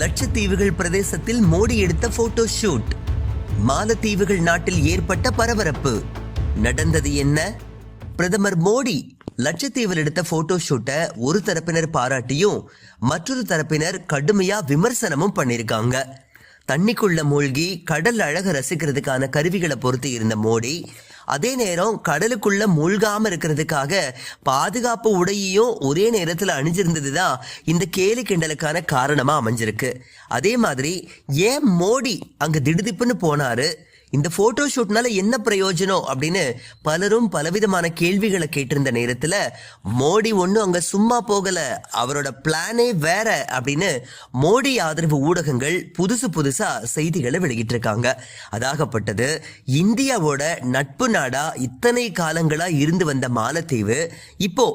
லட்சத்தீவுகள் பிரதேசத்தில் மோடி எடுத்த photo shoot மாலத்தீவுகள் நாட்டில் ஏற்பட்ட பரபரப்பு. நடந்தது என்ன? பிரதமர் மோடி லட்சத்தீவில் எடுத்த போட்டோ ஷூட்டை ஒரு தரப்பினர் பாராட்டியும் மற்றொரு தரப்பினர் கடுமையா விமர்சனமும் பண்ணியிருக்காங்க தண்ணிக்குள்ள மூழ்கி கடல் அழக ரசிக்கிறதுக்கான கருவிகளை பொறுத்து இருந்த மோடி அதே நேரம் கடலுக்குள்ள மூழ்காம இருக்கிறதுக்காக பாதுகாப்பு உடையையும் ஒரே நேரத்துல அணிஞ்சிருந்ததுதான் இந்த கேலி கிண்டலுக்கான காரணமா அமைஞ்சிருக்கு. அதே மாதிரி ஏன் மோடி அங்க திடுதிப்புன்னு போனாரு? இந்த போட்டோ ஷூட்னால என்ன பிரயோஜனம் அப்படின்னு பலரும் பலவிதமான கேள்விகளை கேட்டிருந்த நேரத்துல மோடி ஒன்றும் அங்க சும்மா போகல அவரோட பிளானே வேற அப்படின்னு மோடி ஆதரவு ஊடகங்கள் புதுசு புதுசா செய்திகளை வெளியிட்டு இருக்காங்க அதாகப்பட்டது இந்தியாவோட நட்பு நாடா இத்தனை காலங்களா இருந்து வந்த மாலத்தீவு இப்போ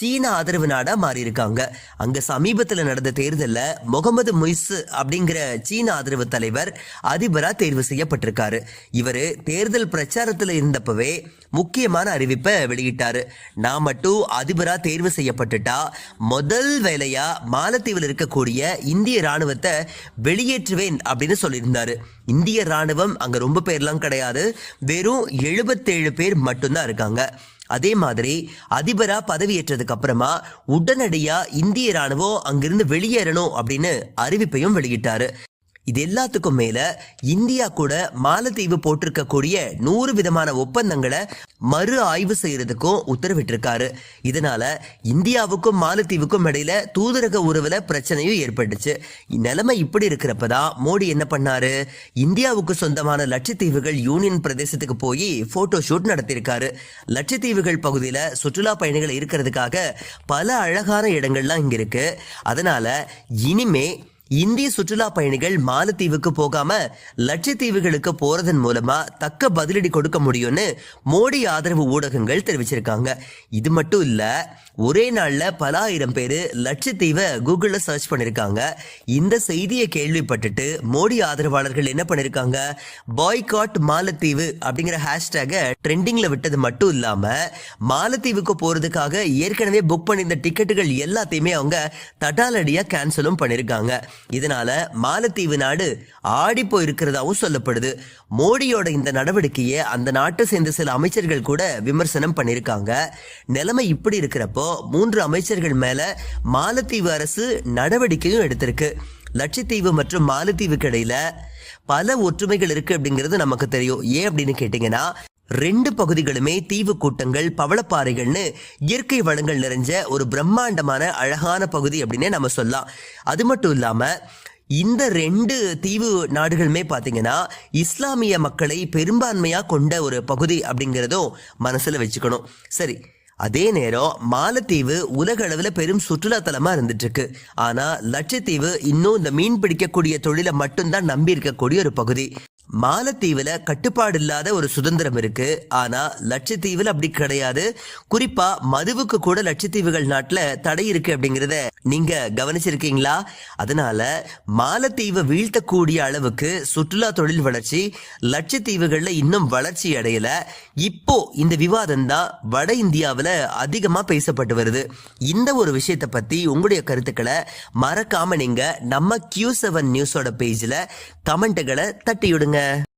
சீன ஆதரவு நாடா மாறி இருக்காங்க அங்க சமீபத்தில் நடந்த தேர்தலில் முகமது முய்ஸ் அப்படிங்கிற சீன ஆதரவு தலைவர் அதிபரா தேர்வு செய்யப்பட்டிருக்காரு. இவர் தேர்தல் பிரச்சாரத்தில் இருந்தப்பவே முக்கியமான அறிவிப்பை வெளியிட்டாரு. நான் மட்டும் அதிபரா தேர்வு செய்யப்பட்டுட்டா முதல் வேலையா மாலத்தீவில் இருக்கக்கூடிய இந்திய ராணுவத்தை வெளியேற்றுவேன் அப்படின்னு சொல்லியிருந்தாரு. இந்திய ராணுவம் அங்க ரொம்ப பேர்லாம் கிடையாது. வெறும் எழுபத்தேழு பேர் மட்டும்தான் இருக்காங்க. அதே மாதிரி அதிபரா பதவியேற்றதுக்கு அப்புறமா உடனடியா இந்திய ராணுவம் அங்கிருந்து வெளியேறணும் அப்படின்னு அறிவிப்பையும் வெளியிட்டாரு. இது எல்லாத்துக்கும் மேல இந்தியா கூட மாலத்தீவு போட்டிருக்கக்கூடிய நூறு விதமான ஒப்பந்தங்களை மறு ஆய்வு செய்யறதுக்கும் உத்தரவிட்டிருக்காரு. இதனால இந்தியாவுக்கும் மாலத்தீவுக்கும் இடையில தூதரக உறவுல பிரச்சனையும் ஏற்பட்டுச்சு. நிலைமை இப்படி இருக்கிறப்பதான் மோடி என்ன பண்ணாரு? இந்தியாவுக்கு சொந்தமான லட்சத்தீவுகள் யூனியன் பிரதேசத்துக்கு போய் போட்டோ ஷூட் நடத்தியிருக்காரு. லட்சத்தீவுகள் பகுதியில சுற்றுலா பயணிகள் இருக்கிறதுக்காக பல அழகான இடங்கள்லாம் இங்க இருக்கு. அதனால இனிமே இந்திய சுற்றுலா பயணிகள் மாலத்தீவுக்கு போகாம லட்சத்தீவுகளுக்கு போறதன் மூலமா தக்க பதிலடி கொடுக்க முடியும்னு மோடி ஆதரவு ஊடகங்கள் தெரிவிச்சிருக்காங்க. இது மட்டும் இல்ல ஒரே நாள்ல பல ஆயிரம் பேரு லட்சத்தீவை கூகுள்ல சர்ச் பண்ணிருக்காங்க. இந்த செய்தியை கேள்விப்பட்டுட்டு மோடி ஆதரவாளர்கள் என்ன பண்ணிருக்காங்க? பாய்காட் மாலத்தீவு அப்படிங்கிற ஹேஷ்டேக ட்ரெண்டிங்ல விட்டது மட்டும் இல்லாம மாலத்தீவுக்கு போறதுக்காக ஏற்கனவே புக் பண்ணியிருந்த டிக்கெட்டுகள் எல்லாத்தையுமே அவங்க தட்டாலடியா கேன்சலும் பண்ணிருக்காங்க. இதனால மாலத்தீவு நாடு ஆடி போயிருக்கிறதாவும் சொல்லப்படுது. மோடியோட இந்த நடவடிக்கையை அந்த நாட்டை சேர்ந்த சில அமைச்சர்கள் கூட விமர்சனம் பண்ணியிருக்காங்க. நிலைமை இப்படி இருக்கிறப்போ மூன்று அமைச்சர்கள் மேல மாலத்தீவு அரசு நடவடிக்கையும் எடுத்திருக்கு. லட்சத்தீவு மற்றும் மாலத்தீவுக்கு இடையில பல ஒற்றுமைகள் இருக்கு அப்படிங்கிறது நமக்கு தெரியும். ஏன் அப்படின்னு கேட்டீங்கன்னா ரெண்டு பகுதிகளுமே தீவு கூட்டங்கள் பவளப்பாறைகள்னு இயற்கை வளங்கள் நிறைஞ்ச ஒரு பிரம்மாண்டமான அழகான பகுதி அப்படின்னே நம்ம சொல்லலாம். அது மட்டும் இல்லாமல் இந்த ரெண்டு தீவு நாடுகளுமே பார்த்தீங்கன்னா இஸ்லாமிய மக்களை பெரும்பான்மையாக கொண்ட ஒரு பகுதி அப்படிங்கிறதும் மனசில் வச்சுக்கணும். சரி அதே நேரம் மாலத்தீவு உலக அளவில் பெரும் சுற்றுலாத்தலமாக இருந்துட்டுருக்கு. ஆனால் லட்சத்தீவு இன்னும் இந்த மீன் பிடிக்கக்கூடிய தொழிலை மட்டும்தான் நம்பி இருக்கக்கூடிய ஒரு பகுதி. மாலத்தீவுல கட்டுப்பாடு இல்லாத ஒரு சுதந்திரம் இருக்கு. ஆனா லட்சத்தீவுல அப்படி கிடையாது. குறிப்பா மதுவுக்கு கூட லட்சத்தீவுகள் நாட்டுல தடை இருக்கு அப்படிங்கறத நீங்க கவனிச்சிருக்கீங்களா? அதனால மாலத்தீவை வீழ்த்தக்கூடிய அளவுக்கு சுற்றுலா தொழில் வளர்ச்சி லட்சத்தீவுகள்ல இன்னும் வளர்ச்சி அடையல. இப்போ இந்த விவாதம் தான் வட இந்தியாவுல அதிகமா பேசப்பட்டு வருது. இந்த ஒரு விஷயத்தை பத்தி உங்களுடைய கருத்துக்களை மறக்காம நீங்க நம்ம கியூ செவன் நியூஸோட பேஜ்ல கமெண்ட்டுகளை தட்டிவிடுங்க. Yeah.